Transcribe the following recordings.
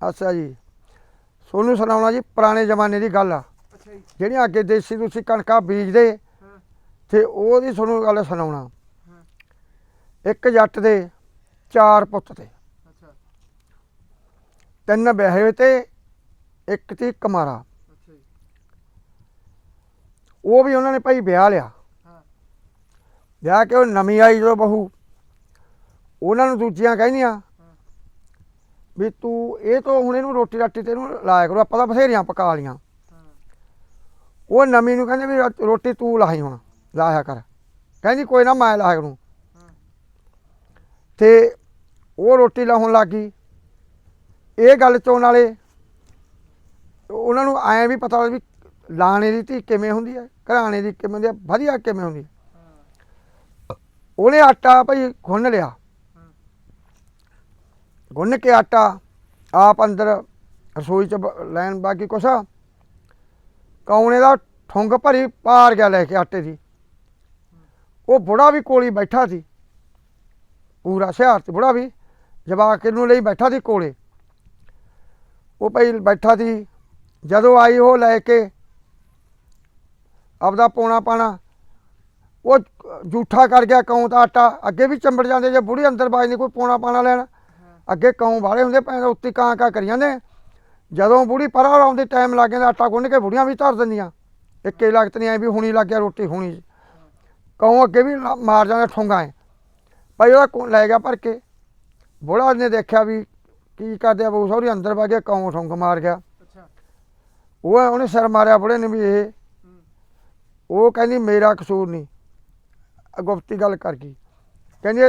ਅੱਛਾ ਜੀ। ਸੋਨੂੰ ਸੁਣਾਉਣਾ ਜੀ ਪੁਰਾਣੇ ਜ਼ਮਾਨੇ ਦੀ ਗੱਲ ਆ। ਅੱਛਾ ਜੀ। ਜਿਹੜੀਆਂ ਅੱਗੇ ਦੇਸੀ ਤੁਸੀਂ ਕਣਕਾਂ ਬੀਜਦੇ ਤੇ ਉਹਦੀ ਤੁਹਾਨੂੰ ਗੱਲ ਸੁਣਾਉਣਾ। ਇੱਕ ਜੱਟ ਦੇ ਚਾਰ ਪੁੱਤ ਤੇ ਅੱਛਾ। ਤਿੰਨ ਵਿਆਹੇ ਹੋਏ ਤੇ ਇੱਕ ਤੀ ਕੁਮਾਰਾ। ਅੱਛਾ ਜੀ। ਉਹ ਵੀ ਉਹਨਾਂ ਨੇ ਭਾਈ ਵਿਆਹ ਲਿਆ। ਹਾਂ। ਵਿਆਹ ਕੇ ਉਹ ਨਵੀਂ ਆਈ ਜੋ ਬਹੂ। ਉਹਨਾਂ ਨੂੰ ਦੂਜੀਆਂ ਕਹਿੰਦੀਆਂ ਵੀ ਤੂੰ ਇਹ ਤੋਂ ਹੁਣ ਇਹਨੂੰ ਰੋਟੀ ਰਾਟੀ ਤੇ ਇਹਨੂੰ ਲਾਇਆ ਕਰੋ ਆਪਾਂ ਤਾਂ ਬਥੇਰੀਆਂ ਪਕਾ ਲੀਆਂ ਉਹ ਨਵੀਂ ਨੂੰ ਕਹਿੰਦੇ ਵੀ ਰੋਟੀ ਤੂੰ ਲਾਈ ਹੁਣ ਲਾਇਆ ਕਰ। ਕਹਿੰਦੀ ਕੋਈ ਨਾ ਮੈਂ ਲਾਇਆ ਕਰੂੰ। ਤੇ ਉਹ ਰੋਟੀ ਲਾਉਣ ਲੱਗੀ ਇਹ ਗੱਲ ਤੋਂ ਨਾਲੇ ਉਹਨਾਂ ਨੂੰ ਐਂ ਵੀ ਪਤਾ ਵੀ ਲਾਣੇ ਦੀ ਧੀ ਕਿਵੇਂ ਹੁੰਦੀ ਹੈ ਘਰਾਣੇ ਦੀ ਕਿਵੇਂ ਹੁੰਦੀ ਹੈ ਵਧੀਆ ਕਿਵੇਂ ਹੁੰਦੀ ਹੈ। ਉਹਨੇ ਆਟਾ ਭਾਈ ਗੁੰਨ ਲਿਆ। ਗੁੰਨ ਕੇ ਆਟਾ, ਆਪ ਅੰਦਰ ਰਸੋਈ ਚ ਲੈਣ ਬਾਕੀ ਕੁਛ। ਕੌਣੇ ਦਾ ਠੁੰਗ ਭਰੀ ਪਾਰ ਗਿਆ ਲੈ ਕੇ ਆਟੇ ਦੀ। ਉਹ ਬੁੜਾ ਵੀ ਕੋਲੀ ਬੈਠਾ ਸੀ। ਪੂਰਾ ਸ਼ਹਿਰ ਤੇ ਬੁੜਾ ਵੀ ਜਵਾਕ ਨੂੰ ਲਈ ਬੈਠਾ ਸੀ ਕੋਲੇ। ਉਹ ਭਾਈ ਬੈਠਾ ਸੀ, ਜਦੋਂ ਆਈ ਉਹ ਲੈ ਕੇ ਆਪਦਾ ਪੋਣਾ ਪਾਣਾ, ਉਹ ਜੂਠਾ ਕਰ ਗਿਆ ਕੌਂ ਦਾ ਆਟਾ, ਅੱਗੇ ਵੀ ਚੰਬੜ ਜਾਂਦੇ ਜੇ ਬੁੜੀ ਅੰਦਰ ਬਾਜ ਨਹੀਂ ਕੋਈ ਪੋਣਾ ਪਾਣਾ ਲੈਣ। ਅੱਗੇ ਕੌਂ ਵਾਲੇ ਹੁੰਦੇ ਪੈਂਦੇ ਉੱਤੇ ਕਾਂ ਕਾਂ ਕਰੀ ਜਾਂਦੇ। ਜਦੋਂ ਬੁੜੀ ਪਰਾਂ ਆਉਂਦੇ ਟਾਈਮ ਲੱਗ ਜਾਂਦਾ ਆਟਾ ਗੁੰਨ ਕੇ ਬੁੜੀਆਂ ਵੀ ਧਰ ਦਿੰਦੀਆਂ। ਇੱਕੇ ਲਗਤ ਨਹੀਂ ਐ ਵੀ ਹੁਣੀ ਲੱਗ ਗਿਆ ਰੋਟੀ ਹੁਣੀ। ਕੌਂ ਅੱਗੇ ਵੀ ਮਾਰ ਜਾਂਦਾ ਠੁੰਗਾ ਐ। ਭਾਈ ਉਹਦਾ ਲੈ ਗਿਆ ਭਰ ਕੇ। ਬੁੜਾ ਨੇ ਦੇਖਿਆ ਵੀ ਕੀ ਕਰਦੇ ਆ ਬਹੂ ਸਹੁਰੀ ਅੰਦਰ ਵਗ ਗਿਆ ਕੌਂ ਠੁੰਗ ਮਾਰ ਗਿਆ। ਉਹ ਉਹਨੇ ਸਿਰ ਮਾਰਿਆ ਬੁੜੇ ਨੇ ਵੀ ਇਹ। ਉਹ ਕਹਿੰਦੀ ਮੇਰਾ ਕਸੂਰ ਨਹੀਂ ਗੁਪਤੀ ਗੱਲ ਕਰ ਗਈ। ਕਹਿੰਦੀ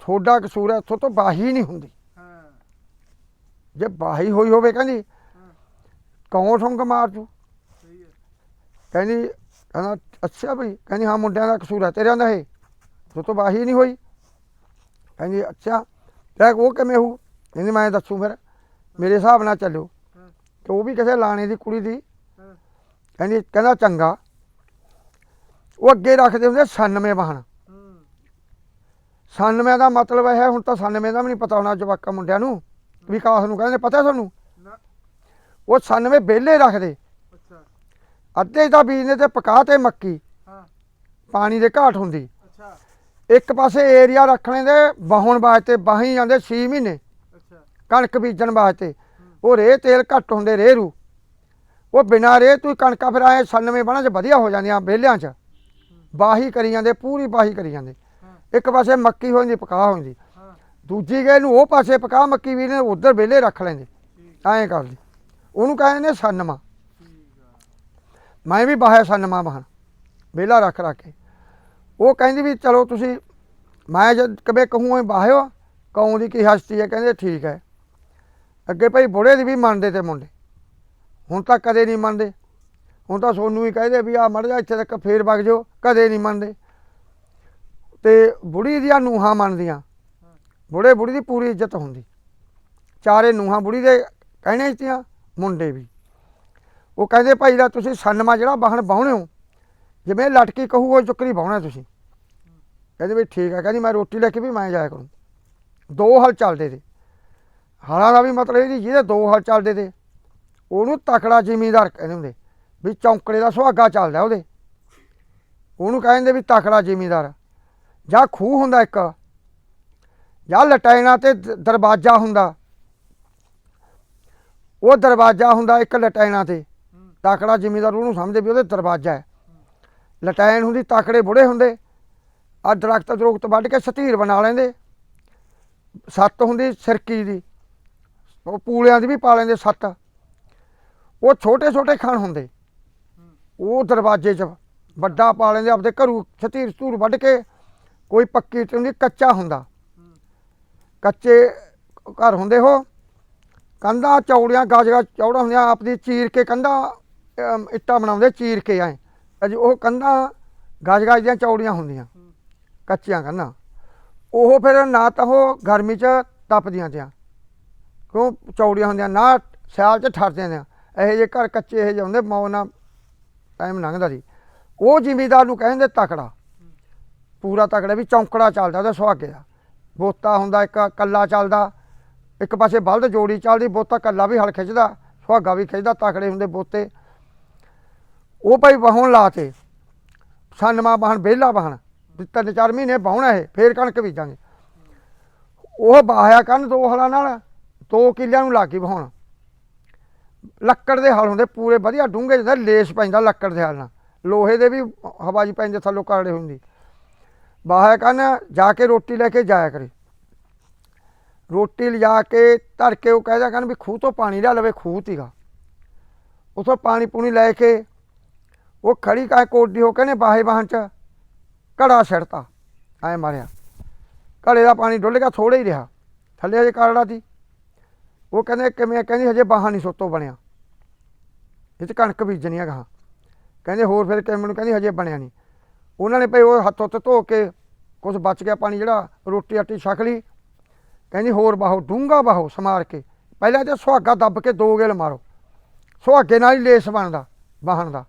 ਥੋੜਾ ਕਸੂਰ ਹੈ ਇੱਥੋਂ ਤੋਂ ਬਾਹੀ ਨਹੀਂ ਹੁੰਦੀ। ਹਾਂ। ਜੇ ਬਾਹੀ ਹੋਈ ਹੋਵੇ ਕਹਿੰਦੀ ਕੌਣ ਸੰਗ ਮਾਰ ਤੂੰ ਕਹਿੰਦੀ ਕਹਿੰਦਾ ਅੱਛਾ ਭਈ ਕਹਿੰਦੀ ਹਾਂ ਮੁੰਡਿਆਂ ਦਾ ਕਸੂਰ ਹੈ ਤੇਰਿਆਂ ਦਾ ਇਹ। ਤੋ ਤੋਂ ਬਾਹੀ ਨਹੀਂ ਹੋਈ। ਕਹਿੰਦੀ ਅੱਛਾ ਤੇ ਉਹ ਕਿਵੇਂ ਹੋ ਕਹਿੰਦੀ ਮੈਂ ਦੱਸੂ ਫਿਰ। ਮੇਰੇ ਹਿਸਾਬ ਨਾਲ ਚੱਲੋ। ਤੇ ਉਹ ਵੀ ਕਿਸੇ ਲਾਣੇ ਦੀ ਕੁੜੀ ਦੀ। ਕਹਿੰਦੀ ਕਹਿੰਦਾ ਚੰਗਾ। ਉਹ ਅੱਗੇ ਰੱਖਦੇ ਹੁੰਦੇ 96 ਵਾਹਣ। 99 ਦਾ ਮਤਲਬ ਹੈ ਹੁਣ ਤਾਂ 99 ਦਾ ਵੀ ਨਹੀਂ ਪਤਾ ਹੋਣਾ ਜਵਾਕਾ ਮੁੰਡਿਆਂ ਨੂੰ ਵਿਕਾਸ ਨੂੰ ਕਹਿੰਦੇ ਪਤਾ ਤੁਹਾਨੂੰ? ਉਹ 99 ਬੇਲੇ ਰੱਖਦੇ। ਅੱਧੇ ਦਾ ਬੀਜ ਨੇ ਤੇ ਪਕਾ ਤੇ ਮੱਕੀ। ਪਾਣੀ ਦੇ ਘਾਟ ਹੁੰਦੀ। ਇੱਕ ਪਾਸੇ ਏਰੀਆ ਰੱਖਣੇ ਦੇ ਵਾਹਣ ਵਾਸਤੇ ਬਾਹੀ ਜਾਂਦੇ 6 ਮਹੀਨੇ। ਕਣਕ ਬੀਜਣ ਵਾਸਤੇ। ਉਹ ਰੇਹ ਤੇਲ ਘੱਟ ਹੁੰਦੇ ਰੇਹ ਰੂ। ਉਹ ਬਿਨਾ ਰੇਹ ਤੂੰ ਕਣਕਾਂ ਫਿਰ ਆਏ 99 ਬਣਾ ਚ ਵਧੀਆ ਹੋ ਜਾਂਦੀਆਂ ਬੇਲਿਆਂ ਚ। ਬਾਹੀ ਕਰੀ ਜਾਂਦੇ ਪੂਰੀ ਬਾਹੀ ਕਰੀ ਜਾਂਦੇ। ਇੱਕ ਪਾਸੇ ਮੱਕੀ ਹੋ ਜਾਂਦੀ ਪਕਾ ਹੋ ਜਾਂਦੀ। ਹਾਂ। ਦੂਜੀ ਗਏ ਨੂੰ ਉਹ ਪਾਸੇ ਪਕਾ ਮੱਕੀ ਵੀ ਨੇ ਉਧਰ ਵਿਹਲੇ ਰੱਖ ਲੈਂਦੇ। ਐਂ ਕਰਦੇ। ਉਹਨੂੰ ਕਹਿੰਦੇ ਨੇ ਸੰਨਮਾ। ਮੈਂ ਵੀ ਬਾਹਿਆ ਸੰਨਮਾ ਬਹਨ ਵਿਹਲਾ ਰੱਖ ਰੱਖ ਕੇ। ਉਹ ਕਹਿੰਦੀ ਵੀ ਚਲੋ ਤੁਸੀਂ ਮੈਂ ਜਦ ਕਦੇ ਕਹੂੰ ਬਾਹਿਓ ਕਹੂੰ ਦੀ ਕੀ ਹਸਤੀ ਹੈ ਕਹਿੰਦੇ ਠੀਕ ਹੈ। ਅੱਗੇ ਭਾਈ ਬੁੜੇ ਦੀ ਵੀ ਮੰਨਦੇ ਤੇ ਮੁੰਡੇ। ਹੁਣ ਤਾਂ ਕਦੇ ਨਹੀਂ ਮੰਨਦੇ। ਹੁਣ ਤਾਂ ਸੋਨੂੰ ਹੀ ਕਹਦੇ ਵੀ ਆ ਮੜ ਜਾ ਇੱਥੇ ਤੱਕ ਫੇਰ ਵਗ ਜਾਓ ਕਦੇ ਨਹੀਂ ਮੰਨਦੇ। ਤੇ ਬੁੜੀ ਦੀਆਂ ਨੂਹਾਂ ਮੰਨਦੀਆਂ। ਬੁੜੇ ਬੁੜੀ ਦੀ ਪੂਰੀ ਇੱਜ਼ਤ ਹੁੰਦੀ। ਚਾਰੇ ਨੂਹਾਂ ਬੁੜੀ ਦੇ ਕਹਿਣੇ ਤੀਆਂ ਮੁੰਡੇ ਵੀ। ਉਹ ਕਹਿੰਦੇ, ਭਾਈ ਦਾ ਤੁਸੀਂ ਸੰਨਮਾ ਜਿਹੜਾ ਬਾਹਣ ਬਾਹੁਣੇ ਹੋ, ਜਿਵੇਂ ਲਟਕੀ ਕਹੂ, ਉਹ ਚੁੱਕਰੀ ਬਾਹੁਣਾ ਤੁਸੀਂ। ਕਹਿੰਦੇ ਵੀ ਠੀਕ ਹੈ ਕਹਿੰਦੀ ਮੈਂ ਰੋਟੀ ਲੈ ਕੇ ਵੀ ਮੈਂ ਜਾਇਆ ਕਰੂੰ। ਦੋ ਹਲ ਚੱਲਦੇ ਤੇ। ਹਾਲਾਂ ਦਾ ਵੀ ਮਤਲਬ ਇਹ ਨਹੀਂ ਜਿਹਦੇ ਦੋ ਹਲ ਚੱਲਦੇ ਤੇ। ਉਹਨੂੰ ਤਕੜਾ ਜ਼ਿਮੀਂਦਾਰ ਕਹਿੰਦੇ ਹੁੰਦੇ, ਵੀ ਚੌਂਕੜੇ ਦਾ ਸੁਹਾਗਾ ਚੱਲਦਾ ਉਹਦੇ। ਉਹਨੂੰ ਕਹਿੰਦੇ ਵੀ ਤਕੜਾ ਜ਼ਿਮੀਂਦਾਰ। ਜਾਂ ਖੂਹ ਹੁੰਦਾ ਇੱਕ, ਜਾਂ ਲਟੈਣਾ ਤੇ ਦ- ਦਰਵਾਜ਼ਾ ਹੁੰਦਾ। ਉਹ ਦਰਵਾਜ਼ਾ ਹੁੰਦਾ ਇੱਕ ਲਟੈਣਾ ਤੇ। ਤਾਕੜਾ ਜ਼ਿਮੀਦਾਰ ਉਹਨੂੰ ਸਮਝਦੇ ਵੀ ਉਹਦੇ ਦਰਵਾਜ਼ਾ ਹੈ। ਲਟੈਣ ਹੁੰਦੀ, ਤਾਕੜੇ ਬੁੜੇ ਹੁੰਦੇ। ਆ ਦਰਖਤ ਦਰੁਖਤ ਵੱਢ ਕੇ ਸਤੀਰ ਬਣਾ ਲੈਂਦੇ। ਸੱਤ ਹੁੰਦੀ ਸਿਰਕੀ ਦੀ। ਉਹ ਪੂਲਿਆਂ ਦੀ ਵੀ ਪਾ ਲੈਂਦੇ ਸੱਤ। ਉਹ ਛੋਟੇ ਛੋਟੇ ਖਣ ਹੁੰਦੇ। ਉਹ ਦਰਵਾਜ਼ੇ 'ਚ ਵੱਡਾ ਪਾ ਲੈਂਦੇ, ਆਪਦੇ ਘਰੂ ਸਤੀਰ ਸਤੂਰ ਵੱਢ ਕੇ ਕੋਈ ਪੱਕੀ ਇੱਟ ਹੁੰਦੀ, ਕੱਚਾ ਹੁੰਦਾ। ਕੱਚੇ ਘਰ ਹੁੰਦੇ ਹੋ ਕੰਧਾਂ, ਚੌੜੀਆਂ ਗਾਜਗਾ ਚੌੜਾ ਹੁੰਦੀਆਂ, ਆਪਦੀ ਚੀਰ ਕੇ ਕੰਧਾਂ ਇੱਟਾਂ ਬਣਾਉਂਦੇ, ਚੀਰ ਕੇ ਐ। ਅਜ ਉਹ ਕੰਧਾਂ ਗਾਜ ਗਾਜ ਦੀਆਂ ਚੌੜੀਆਂ ਹੁੰਦੀਆਂ, ਕੱਚੀਆਂ ਕੰਧਾਂ। ਉਹ ਫਿਰ ਨਾ ਤਾਂ ਉਹ ਗਰਮੀ 'ਚ ਤਪਦੀਆਂ ਤਿਆਂ ਕਿਉਂ? ਚੌੜੀਆਂ ਹੁੰਦੀਆਂ, ਨਾ ਸਿਆਲ 'ਚ ਠਰਦੀਆਂ ਨੇ ਇਹੋ ਜਿਹੇ ਘਰ ਕੱਚੇ, ਇਹੋ ਜਿਹੇ ਹੁੰਦੇ, ਮੌ ਨਾਲ ਟਾਈਮ ਲੰਘਦਾ ਜੀ। ਉਹ ਜ਼ਿਮੀਦਾਰ ਨੂੰ ਕਹਿੰਦੇ ਤਕੜਾ। ਪੂਰਾ ਤਕੜਾ ਵੀ ਚੌਂਕੜਾ ਚੱਲਦਾ ਉਹਦਾ ਸੁਹਾਗੇ ਦਾ। ਬੋਤਾ ਹੁੰਦਾ ਇੱਕ ਕੱਲਾ ਚੱਲਦਾ, ਇੱਕ ਪਾਸੇ ਬਲਦ ਜੋੜੀ ਚੱਲਦੀ, ਬੋਤਾ ਕੱਲਾ ਵੀ ਹਲ ਖਿੱਚਦਾ, ਸੁਹਾਗਾ ਵੀ ਖਿੱਚਦਾ, ਤਕੜੇ ਹੁੰਦੇ ਬੋਤੇ। ਉਹ ਭਾਈ ਵਾਹਣ ਲਾਤੇ। ਸੰਨਮਾ ਵਾਹਣ, ਵਿਹਲਾ ਵਾਹਣ। ਵੀ ਤਿੰਨ ਚਾਰ ਮਹੀਨੇ ਵਾਹੁਣਾ ਇਹ, ਫੇਰ ਕਣਕ ਬੀਜਾਂਗੇ। ਉਹ ਬਾਹਿਆ ਕਰਨ ਦੋ ਹਲਾਂ ਨਾਲ, ਦੋ ਕਿੱਲਿਆਂ ਨੂੰ ਲਾ ਕੇ ਵਾਹੁਣ। ਲੱਕੜ ਦੇ ਹਲ ਹੁੰਦੇ ਪੂਰੇ ਵਧੀਆ, ਡੂੰਘੇ ਜਿਹਾ ਲੇਸ ਪੈਂਦਾ ਲੱਕੜ ਦੇ ਹਲ ਨਾਲ। ਲੋਹੇ ਦੇ ਵੀ ਹਵਾ ਜੀ ਪੈਂਦੇ, ਥੱਲੋਂ ਕਾੜੇ ਹੁੰਦੀ। ਬਾਹਿਆ ਕਰਨ ਜਾ ਕੇ ਰੋਟੀ ਲੈ ਕੇ ਜਾਇਆ ਕਰੇ। ਰੋਟੀ ਲਿਜਾ ਕੇ ਧਰ ਕੇ ਉਹ ਕਹਿਦਾ ਕਰਨ ਵੀ ਖੂਹ ਤੋਂ ਪਾਣੀ ਲੈ ਲਵੇ, ਖੂਹ ਤੀਗਾ। ਉਥੋਂ ਪਾਣੀ ਪੂਣੀ ਲੈ ਕੇ ਉਹ ਖੜੀ ਕਾ ਕੋਡੀ ਹੋ ਕੇ ਨੇ ਬਾਹੇ ਵਾਹਨ ਚ, ਘੜਾ ਛੜਤਾ ਐ ਮਾਰਿਆ। ਘੜੇ ਦਾ ਪਾਣੀ ਡੁੱਲ ਗਿਆ ਥੋੜਾ ਹੀ ਰਿਹਾ। ਥੱਲੇ ਅਜੇ ਕਾੜਾ ਸੀ। ਉਹ ਕਹਿੰਦੇ ਕਿਵੇਂ, ਕਹਿੰਦੀ ਹਜੇ ਬਾਹਾਂ ਨਹੀਂ ਸੋਤੋ ਬਣਿਆ। ਇਹ ਚ ਕਣਕ ਬੀਜਣੀ ਆ ਗਾਹਾਂ। ਕਹਿੰਦੇ ਹੋਰ ਫਿਰ ਕਿਵੇਂ, ਮੈਨੂੰ ਕਹਿੰਦੀ ਹਜੇ ਬਣਿਆ ਨਹੀਂ। ਉਹਨਾਂ ਨੇ ਭਈ ਉਹ ਹੱਥ ਉੱਤੇ ਧੋ ਕੇ ਕੁਝ ਬਚ ਗਿਆ ਪਾਣੀ ਜਿਹੜਾ, ਰੋਟੀ ਆਟੀ ਛਕ ਲਈ। ਕਹਿੰਦੀ, ਹੋਰ ਬਾਹੋ ਡੂੰਗਾ ਬਾਹੋ ਸਮਾਰ ਕੇ। ਪਹਿਲਾਂ ਤੇ ਸੁਹਾਗਾ ਦੱਬ ਕੇ ਦੋ ਗੇਲ ਮਾਰੋ। ਸੁਹਾਗੇ ਨਾਲ ਹੀ ਲੇਸ ਬਣਦਾ, ਵਾਹਣ ਦਾ।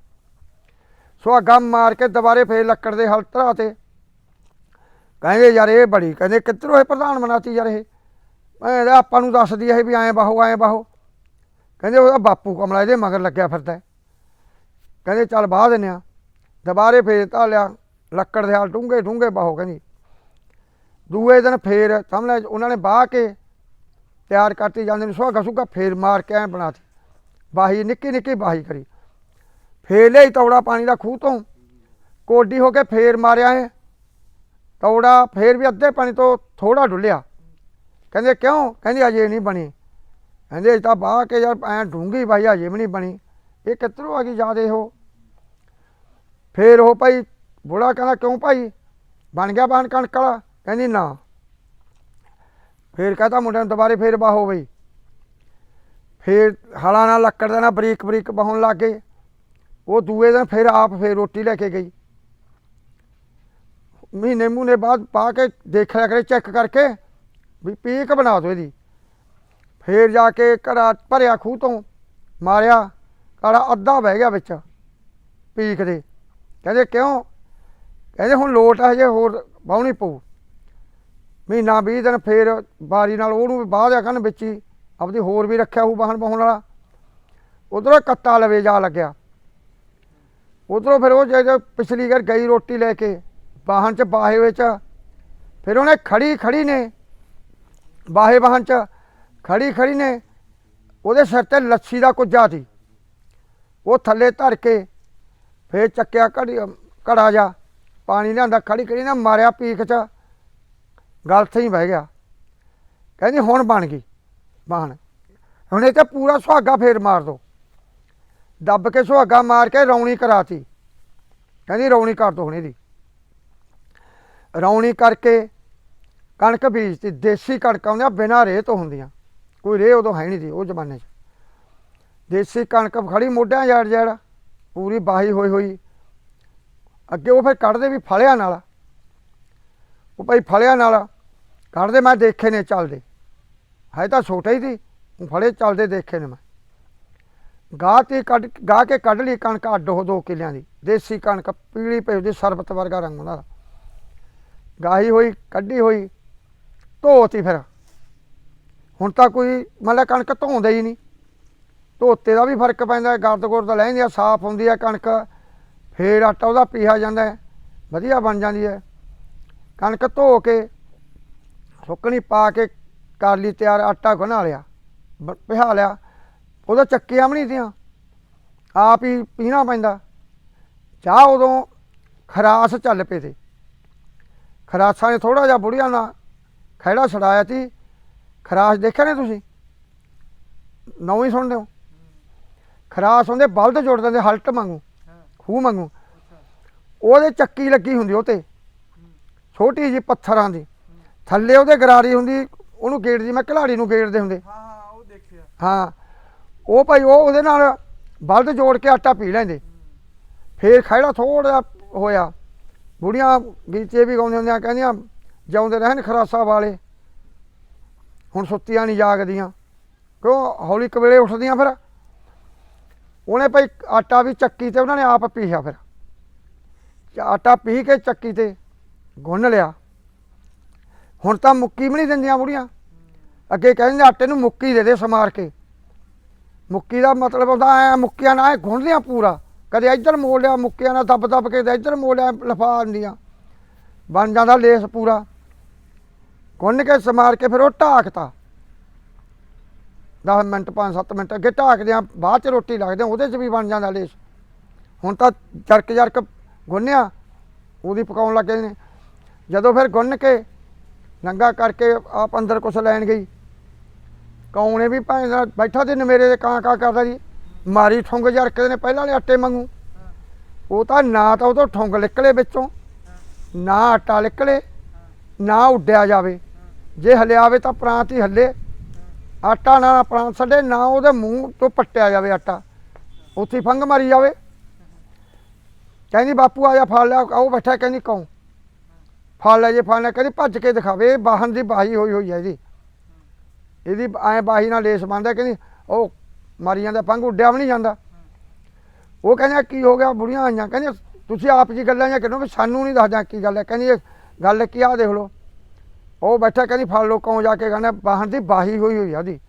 ਸੁਹਾਗਾ ਮਾਰ ਕੇ ਦੁਬਾਰੇ ਫੇਰ ਲੱਕੜ ਦੇ ਹਲ ਧਰਾ ਤੇ ਕਹਿੰਦੇ, ਯਾਰ ਇਹ ਬੜੀ, ਕਹਿੰਦੇ, ਕਿੱਧਰੋਂ ਇਹ ਪ੍ਰਧਾਨ ਬਣਾਤੀ ਯਾਰ ਇਹ? ਮੈਂ ਆਪਾਂ ਨੂੰ ਦੱਸਦੀ ਇਹ ਵੀ ਐਂ ਬਾਹੋ ਐਂ ਬਾਹੋ ਕਹਿੰਦੇ, ਉਹਦਾ ਬਾਪੂ ਕਮਲਾ ਇਹਦੇ ਮਗਰ ਲੱਗਿਆ ਫਿਰਦਾ ਕਹਿੰਦੇ, ਚੱਲ ਬਾਹ ਦਿੰਨੇ ਆ ਦੁਬਾਰੇ ਫੇਰ ਧਾ ਲਿਆ। ਲੱਕੜ ਦੇ ਹਲ ਡੂੰਘੇ ਡੂੰਘੇ ਬਾਹੋ ਕਹਿੰਦੀ। ਦੂਏ ਦਿਨ ਫੇਰ ਸਾਹਮਣੇ ਉਹਨਾਂ ਨੇ ਬਾਹ ਕੇ ਤਿਆਰ ਕਰਤੀ, ਜਾਂਦੇ ਨੇ ਸੁਹਾਗਾ ਸੁਹਾਗਾ ਫੇਰ ਮਾਰ ਕੇ ਐ ਬਣਾਤੀ। ਬਾਹੀ, ਨਿੱਕੀ ਨਿੱਕੀ ਬਾਹੀ ਕਰੀ। ਫੇਰ ਲਈ ਤੌੜਾ ਪਾਣੀ ਦਾ ਖੂਹ ਤੋਂ। ਕੋਡੀ ਹੋ ਕੇ ਫੇਰ ਮਾਰਿਆ ਏ ਤੌੜਾ ਫੇਰ ਵੀ ਅੱਧੇ ਪਾਣੀ ਤੋਂ ਥੋੜਾ ਡੁੱਲਿਆ। ਕਹਿੰਦੇ, ਕਿਉਂ? ਕਹਿੰਦੀ, ਅਜੇ ਨਹੀਂ ਬਣੀ। ਕਹਿੰਦੇ ਇਹ ਤਾਂ ਬਾਹ ਕੇ ਯਾਰ ਐ ਡੂੰਗੀ ਬਾਈ ਅਜੇ ਵੀ ਨਹੀਂ ਬਣੀ। ਇਹ ਕਿੱਧਰੋਂ ਆ ਗਈ ਜਿਆਦੇ ਉਹ ਫੇਰ ਉਹ ਭਾਈ ਬੁੜਾ ਕਹਿੰਦਾ, ਕਿਉਂ ਭਾਈ? ਬਣ ਗਿਆ ਬਾਣ ਕਣਕ ਵਾਲਾ? ਕਹਿੰਦੀ, ਨਾ। ਫੇਰ ਕਹਤਾ ਮੁੰਡੇ ਨੂੰ, ਦੁਬਾਰੇ ਫੇਰ ਬਾਹੋ ਬਈ। ਫੇਰ ਹਲਾਂ ਨਾਲ ਲੱਕੜ ਦੇ ਨਾ ਬਰੀਕ ਬਰੀਕ ਬਹਾਉਣ ਲੱਗ ਗਏ। ਉਹ ਦੂਏ ਦਿਨ ਫੇਰ ਆਪ ਫੇਰ ਰੋਟੀ ਲੈ ਕੇ ਗਈ। ਮਹੀਨੇ ਮੂਨੇ ਬਾਅਦ ਪਾ ਕੇ ਦੇਖਿਆ ਕਰੇ, ਚੈੱਕ ਕਰਕੇ ਵੀ ਪੀਕ ਬਣਾ ਦਿਓ ਇਹਦੀ। ਫੇਰ ਜਾ ਕੇ ਘੜਾ ਭਰਿਆ ਖੂਹ ਤੋਂ ਮਾਰਿਆ, ਘੜਾ ਅੱਧਾ ਬਹਿ ਗਿਆ ਵਿੱਚ ਪੀਕ ਦੇ। ਕਹਿੰਦੇ, ਕਿਉਂ? ਕਹਿੰਦੇ ਹੁਣ ਲੋਟ ਆ ਹਜੇ ਹੋਰ ਬਾਉਣੀ ਪਊ। ਮਹੀਨਾ 20 ਦਿਨ ਫੇਰ ਬਾਰੀ ਨਾਲ ਉਹਨੂੰ ਵੀ ਬਾਹ ਦਿਆ ਕਰਨ ਵਿੱਚ ਹੀ ਆਪਦੀ ਹੋਰ ਵੀ ਰੱਖਿਆ ਹੋਊ ਬਾਹਣ ਬਾਹਣ ਵਾਲਾ। ਉਧਰੋਂ ਕੱਤਾ ਲਵੇ ਜਾ ਲੱਗਿਆ। ਉਧਰੋਂ ਫਿਰ ਉਹ ਜਦੋਂ ਪਿਛਲੀ ਵਾਰ ਗਈ ਰੋਟੀ ਲੈ ਕੇ ਬਾਹਣ ਚ ਬਾਹੇ ਵਿੱਚ, ਫਿਰ ਉਹਨੇ ਖੜੀ ਖੜੀ ਨੇ ਬਾਹੇ ਬਾਹਣ ਚ, ਖੜੀ ਖੜੀ ਨੇ, ਉਹਦੇ ਸਿਰ ਤੇ ਲੱਛੀ ਦਾ ਕੁੱਜਾ ਸੀ। ਉਹ ਥੱਲੇ ਧਰ ਕੇ ਫੇਰ ਚੱਕਿਆ ਘੜੀ ਘੜਾ ਜਾ। ਪਾਣੀ ਲਿਆਂਦਾ ਖੜੀ ਕਰੀ ਨਾ ਮਾਰਿਆ ਪੀਕ ਚ। ਗਲ ਹੀ ਬਹਿ ਗਿਆ। ਕਹਿੰਦੀ ਹੁਣ ਬਣ ਗਈ। ਬਾਣ। ਹੁਣ ਇਹ ਤੇ ਪੂਰਾ ਸੁਹਾਗਾ ਫੇਰ ਮਾਰ ਦੋ। ਦੱਬ ਕੇ ਸੁਹਾਗਾ ਮਾਰ ਕੇ ਰੌਣੀ ਕਰਾਤੀ। ਕਹਿੰਦੀ ਰੌਣੀ ਕਰ ਦੋ ਹੁਣ ਇਹਦੀ। ਰੌਣੀ ਕਰਕੇ ਕਣਕ ਬੀਜਤੀ। ਦੇਸੀ ਕਣਕ ਆਉਂਦੀਆਂ ਬਿਨਾਂ ਰੇਹ ਤੋਂ ਹੁੰਦੀਆਂ। ਕੋਈ ਰੇਹ ਉਦੋਂ ਹੈ ਨਹੀਂ ਸੀ ਉਹ ਜ਼ਮਾਨੇ 'ਚ। ਦੇਸੀ ਕਣਕ ਖੜੀ ਮੋਢਿਆਂ ਜੜ ਜੜ ਪੂਰੀ ਬਾਹੀ ਹੋਈ ਹੋਈ ਅੱਗੇ ਉਹ ਫਿਰ ਕੱਢਦੇ ਵੀ ਫਲਿਆਂ ਨਾਲ। ਉਹ ਭਾਈ ਫਲਿਆਂ ਨਾਲ ਕੱਢਦੇ, ਮੈਂ ਦੇਖੇ ਨੇ ਚੱਲਦੇ। ਹੈ ਤਾਂ ਛੋਟਾ ਹੀ ਸੀ ਉਹ ਫਲੇ ਚੱਲਦੇ ਦੇਖੇ ਨੇ ਮੈਂ। ਗਾਹ ਤੇ ਕੱਢ, ਗਾਹ ਕੇ ਕੱਢ ਲਈ ਕਣਕ ਅੱਡ ਉਹ ਦੋ ਕਿੱਲਿਆਂ ਦੀ, ਦੇਸੀ ਕਣਕ, ਪੀਲੀ ਪਈ ਉਹਦੀ ਸਰਬਤ ਵਰਗਾ ਰੰਗ ਉਹਨਾਂ ਦਾ। ਗਾਹੀ ਹੋਈ, ਕੱਢੀ ਹੋਈ, ਧੋਤੀ ਫਿਰ। ਹੁਣ ਤਾਂ ਕੋਈ ਮਤਲਬ ਕਣਕ ਧੋਂਦਾ ਹੀ ਨਹੀਂ। ਧੋਤੇ ਦਾ ਵੀ ਫ਼ਰਕ ਪੈਂਦਾ, ਗਰਦ ਗੁਰਦ ਲੈਂਦੀ ਆ, ਸਾਫ਼ ਹੁੰਦੀ ਆ ਕਣਕ। ਫੇਰ ਆਟਾ ਉਹਦਾ ਪੀਹਾ ਜਾਂਦਾ ਹੈ। ਵਧੀਆ ਬਣ ਜਾਂਦੀ ਹੈ। ਕਣਕ ਧੋ ਕੇ, ਸੁੱਕਣੀ ਪਾ ਕੇ ਕਰ ਲਈ ਤਿਆਰ, ਆਟਾ ਗੁੰਨਾ ਲਿਆ, ਬ- ਪਿਹਾ ਲਿਆ। ਉਹਦਾ ਚੱਕੀਆਂ ਵੀ ਨਹੀਂ ਤੀਆਂ ਆਪ ਹੀ ਪੀਣਾ ਪੈਂਦਾ। ਚਾਹ ਉਦੋਂ ਖਰਾਸ ਚੱਲ ਪਏ ਤੇ। ਖਰਾਸਾਂ ਨੇ ਥੋੜਾ ਜਿਹਾ ਬੁੜੀਆਂ ਨਾਲ ਖਹਿੜਾ ਛੜਾਇਆ ਸੀ। ਖਰਾਸ ਦੇਖਿਆ ਨੇ ਤੁਸੀਂ? ਨੌਂ ਹੀ ਸੁਣਦੇ ਹੋ। ਖਰਾਸ ਹੁੰਦੇ ਬਲਦ ਜੋੜ ਦਿੰਦੇ ਹਲਟ ਵਾਂਗੂ। ਖੂਹ ਅੱਛਾ ਉਹਦੇ ਚੱਕੀ ਲੱਗੀ ਹੁੰਦੀ ਉਹ ਤੇ ਛੋਟੀ ਜਿਹੀ ਪੱਥਰਾਂ ਦੀ। ਥੱਲੇ ਉਹਦੇ ਗਰਾਰੀ ਹੁੰਦੀ ਉਹਨੂੰ ਗੇੜਦੀ ਮੈਂ ਘਲਾੜੀ ਨੂੰ ਗੇੜਦੇ ਹੁੰਦੇ। ਹਾਂ ਹਾਂ ਉਹ ਦੇਖਿਆ। ਹਾਂ। ਉਹ ਭਾਈ ਉਹ ਉਹਦੇ ਨਾਲ ਬਲਦ ਜੋੜ ਕੇ ਆਟਾ ਪੀ ਲੈਂਦੇ। ਫੇਰ ਖਹਿੜਾ ਥੋੜਾ ਹੋਇਆ। ਬੁੜੀਆਂ ਗੀਤੇ ਵੀ ਗਾਉਂਦੇ ਹੁੰਦੀਆਂ ਕਹਿੰਦੀਆਂ ਜਿਉਂਦੇ ਰਹਿਣ ਖਰਾਸਾ ਵਾਲੇ। ਹੁਣ ਸੁੱਤੀਆਂ ਨਹੀਂ ਜਾਗਦੀਆਂ। ਕਿਉਂ? ਹੌਲੀ ਕਵੇਲੇ ਉੱਠਦੀਆਂ ਫਿਰ। ਉਹਨੇ ਭਾਈ ਆਟਾ ਵੀ ਚੱਕੀ ਤੇ ਉਹਨਾਂ ਨੇ ਆਪ ਪੀਸਿਆ ਫਿਰ। ਆਟਾ ਪੀ ਕੇ ਚੱਕੀ ਤੇ ਗੁੰਨ ਲਿਆ। ਹੁਣ ਤਾਂ ਮੁੱਕੀ ਵੀ ਨਹੀਂ ਦਿੰਦੀਆਂ ਬੁੜੀਆਂ। ਅੱਗੇ ਕਹਿੰਦੇ ਆਟੇ ਨੂੰ ਮੁੱਕੀ ਦੇ ਦੇ ਸਮਾਰ ਕੇ। ਮੁੱਕੀ ਦਾ ਮਤਲਬ ਹੁੰਦਾ ਐ ਮੁੱਕੀਆਂ ਨਾਲ ਐ ਗੁੰਨ ਲਿਆ ਪੂਰਾ। ਕਦੇ ਇੱਧਰ ਮੋੜ ਲਿਆ, ਮੁੱਕੀਆਂ ਨਾਲ ਦੱਬ ਦੱਬ ਕੇ ਤੇ ਇੱਧਰ ਮੋੜ ਲਿਆ ਲਫਾ ਦਿੰਦੀਆਂ। ਬਣ ਜਾਂਦਾ ਲੇਸ ਪੂਰਾ। ਗੁੰਨ ਕੇ ਸਮਾਰ ਕੇ ਫਿਰ ਉਹ ਢਾਕਤਾ। 10 ਮਿੰਟ 5-7 ਮਿੰਟ ਅੱਗੇ ਢਾਕਦੇ ਆ, ਬਾਅਦ ਚ ਰੋਟੀ ਲੱਗਦੇ ਉਹਦੇ ਚ ਵੀ ਬਣ ਜਾਂਦਾ ਲੇਸ। ਹੁਣ ਤਾਂ ਜਰਕ ਜਰਕ ਗੁੰਨਿਆ, ਉਹਦੀ ਪਕਾਉਣ ਲੱਗੇ ਨੇ। ਜਦੋਂ ਫਿਰ ਗੁੰਨ ਕੇ ਨੰਗਾ ਕਰਕੇ ਆਪ ਅੰਦਰ ਕੁਛ ਲੈਣ ਗਈ, ਕੌਣੇ ਵੀ ਭਾਂ ਬੈਠਾ ਤੇ ਨਮੇਰੇ ਦੇ ਕਾਂ ਕਾਂ ਕਰਦਾ ਜੀ, ਮਾਰੀ ਠੁੰਗ ਜਰਕਦੇ ਨੇ ਪਹਿਲਾਂ ਵਾਲੇ ਆਟੇ ਵਾਂਗੂ। ਉਹ ਤਾਂ ਨਾ ਤਾਂ ਉਹ ਤੋਂ ਠੁੰਗ ਨਿਕਲੇ ਵਿੱਚੋਂ, ਨਾ ਆਟਾ ਨਿਕਲੇ, ਨਾ ਉੱਡਿਆ ਜਾਵੇ। ਜੇ ਹਲਿਆਵੇ ਤਾਂ ਪ੍ਰਾਂਤ ਹੀ ਹੱਲੇ। ਆਟਾ ਨਾ ਆਪਣਾ ਛੱਡੇ, ਨਾ ਉਹਦੇ ਮੂੰਹ ਤੋਂ ਪੱਟਿਆ ਜਾਵੇ ਆਟਾ। ਉੱਥੇ ਹੀ ਫੰਗ ਮਾਰੀ ਜਾਵੇ। ਕਹਿੰਦੀ, ਬਾਪੂ, ਆ ਜਾ ਫੜ ਲਿਆ ਉਹ ਬੈਠਾ ਕਹਿੰਦੀ ਕੌਂ ਫੜ ਲੈ ਜੇ, ਫੜ ਲੈ ਕਹਿੰਦੀ, ਭੱਜ ਕੇ ਦਿਖਾਵੇ, ਇਹ ਬਾਹਨ ਦੀ ਬਾਹੀ ਹੋਈ ਹੋਈ ਹੈ ਇਹਦੀ ਇਹਦੀ ਐ ਬਾਹੀ ਨਾਲ ਲੇਸ ਬੰਨਦਾ ਕਹਿੰਦੀ, ਉਹ ਮਾਰੀ ਜਾਂਦਾ, ਫੰਗ ਉੱਡਿਆ ਵੀ ਨਹੀਂ ਜਾਂਦਾ। ਉਹ ਕਹਿੰਦਾ, ਕੀ ਹੋ ਗਿਆ? ਬੁੜੀਆਂ ਆਈਆਂ। ਕਹਿੰਦੀ, ਤੁਸੀਂ ਆਪ ਜੀ ਗੱਲਾਂ ਜਾਂ ਕਿਉਂ ਵੀ ਸਾਨੂੰ ਨਹੀਂ ਦੱਸਦਾ ਕੀ ਗੱਲ ਹੈ। ਕਹਿੰਦੀ, ਇਹ ਗੱਲ ਕੀ ਆ ਦੇਖ ਲਓ। ਉਹ ਬੈਠਾ ਕਹਿੰਦੀ, ਫੜ ਲੋ ਕੌਂ ਜਾ ਕੇ ਕਹਿੰਦਾ, ਬਾਹਰ ਦੀ ਬਾਹੀ ਹੋਈ ਹੋਈ ਆ ਉਹਦੀ।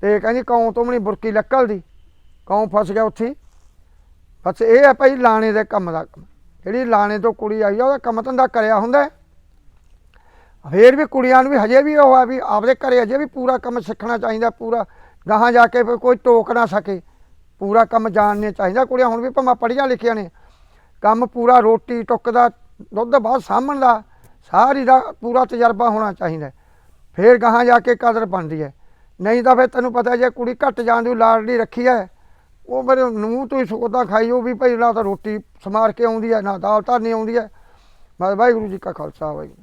ਤੇ ਕਹਿੰਦੀ, ਕੌਂ ਤੋਂ ਵੀ ਨਹੀਂ ਬੁਰਕੀ ਲੱਕਲਦੀ ਕੌਂ ਫਸ ਗਿਆ ਉੱਥੇ? ਬਸ ਇਹ ਹੈ ਭਾਈ ਲਾਣੇ ਦੇ ਕੰਮ ਦਾ। ਕੰਮ ਜਿਹੜੀ ਲਾਣੇ ਤੋਂ ਕੁੜੀ ਆਈ ਆ, ਉਹਦਾ ਕੰਮ ਧੰਦਾ ਕਰਿਆ ਹੁੰਦਾ ਹੈ। ਫੇਰ ਵੀ ਕੁੜੀਆਂ ਨੂੰ ਵੀ ਹਜੇ ਵੀ ਉਹ ਆ ਵੀ ਆਪਦੇ ਘਰੇ ਅਜੇ ਵੀ ਪੂਰਾ ਕੰਮ ਸਿੱਖਣਾ ਚਾਹੀਦਾ, ਪੂਰਾ ਗਾਹਾਂ ਜਾ ਕੇ ਕੋਈ ਟੋਕ ਨਾ ਸਕੇ। ਪੂਰਾ ਕੰਮ ਜਾਣਨੇ ਚਾਹੀਦਾ। ਕੁੜੀਆਂ ਹੁਣ ਵੀ ਭਾਵੇਂ ਪੜ੍ਹੀਆਂ ਲਿਖੀਆਂ ਨੇ, ਕੰਮ ਪੂਰਾ ਰੋਟੀ ਟੁੱਕ ਦਾ, ਦੁੱਧ ਬਾਅਦ ਸਾਂਭਣ ਦਾ ਸਾਰੀ ਦਾ ਪੂਰਾ ਤਜਰਬਾ ਹੋਣਾ ਚਾਹੀਦਾ ਹੈ। ਫੇਰ ਗਾਹਾਂ ਜਾ ਕੇ ਕਦਰ ਬਣਦੀ ਹੈ ਨਹੀਂ ਤਾਂ ਫਿਰ ਤੈਨੂੰ ਪਤਾ ਜੇ ਕੁੜੀ ਘੱਟ ਜਾਣ ਦੀ ਲਾਡਲੀ ਰੱਖੀ ਹੈ, ਉਹ ਮੇਰੇ ਨੂੰ ਤੂੰ ਸੁਕਦਾ ਖਾਈ ਉਹ ਵੀ ਭਾਈ ਨਾ ਤਾਂ ਰੋਟੀ ਸਮਾਰ ਕੇ ਆਉਂਦੀ ਹੈ, ਨਾ ਦਾਲ ਧਰਨੀ ਆਉਂਦੀ ਹੈ ਬਸ ਵਾਹਿਗੁਰੂ ਜੀ ਕਾ ਖਾਲਸਾ, ਵਾਹਿਗੁਰੂ